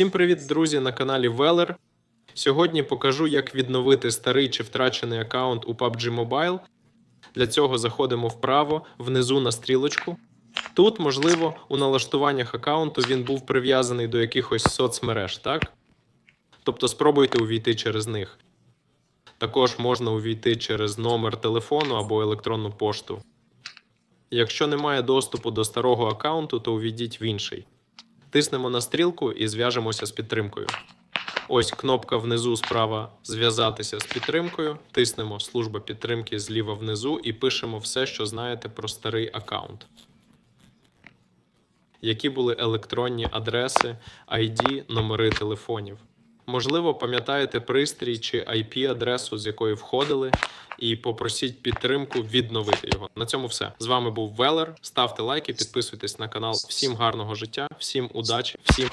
Всім привіт, друзі, на каналі Велер. Сьогодні покажу, як відновити старий чи втрачений аккаунт у PUBG Mobile. Для цього заходимо вправо, внизу на стрілочку. Тут, можливо, у налаштуваннях аккаунту він був прив'язаний до якихось соцмереж, так? Тобто спробуйте увійти через них. Також можна увійти через номер телефону або електронну пошту. Якщо немає доступу до старого аккаунту, то увійдіть в інший. Тиснемо на стрілку і зв'яжемося з підтримкою. Ось кнопка внизу справа зв'язатися з підтримкою. Тиснемо служба підтримки зліва внизу і пишемо все, що знаєте про старий аккаунт. Які були електронні адреси, ID, номери телефонів. Можливо, пам'ятаєте пристрій чи IP-адресу, з якої входили, і попросіть підтримку відновити його. На цьому все. З вами був Велер. Ставте лайки, підписуйтесь на канал. Всім гарного життя, всім удачі, всім